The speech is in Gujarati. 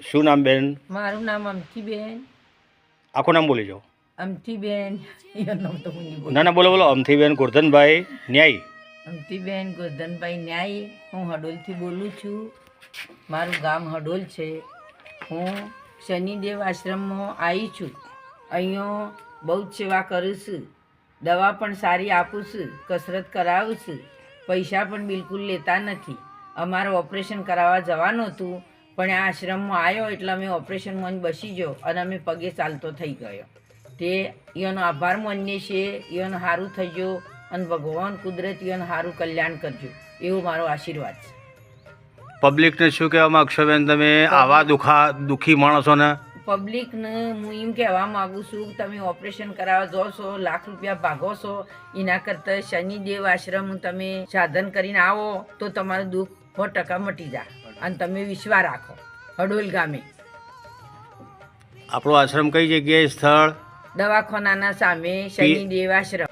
શું નામ બેન? મારું નામ અમથીબેન. આખું નામ બોલી જાઓ. અમથીબેન. ના ના બોલો બોલો. અમથીબેન ગોરધનભાઈ ન્યાય અમથીબેન ગોરધનભાઈ ન્યાય હું હડોલથી બોલું છું. મારું ગામ હડોલ છે. હું શનિદેવ આશ્રમમાં આવી છું. અહીંયા બહુ જ સેવા કરું છું. દવા પણ સારી આપું છું. કસરત કરાવું છું. પૈસા પણ બિલકુલ લેતા નથી. અમારે ઓપરેશન કરાવવા જવાનું હતું. પણ આ આશ્રમમાં આવ્યો એટલે અમે ઓપરેશન મન બસી ગયો અને અમે પગે ચાલતો થઈ ગયો. તે એનો આભાર માનીએ છીએ. એનું સારું થઈ ગયો અને ભગવાન કુદરત એનું સારું કલ્યાણ કરજો. એવો મારો આશીર્વાદ છે. પબ્લિકને શું કહેવા માગશોબેન તમે? આવા દુખા દુઃખી માણસોને? પબ્લિકને હું એમ કહેવા માગું છું કે તમે ઓપરેશન કરાવવા જાઓ છો લાખ રૂપિયા ભાગો છો એના કરતાં શનિદેવ આશ્રમ તમે સાધન કરીને આવો તો તમારું દુઃખ સો ટકા મટી જાય. અને તમે વિશ્વા રાખો. હડોલ ગામે આપણો આશ્રમ કઈ જગ્યાએ? સ્થળ? દવાખાનાના સામે શનિદેવ આશ્રમ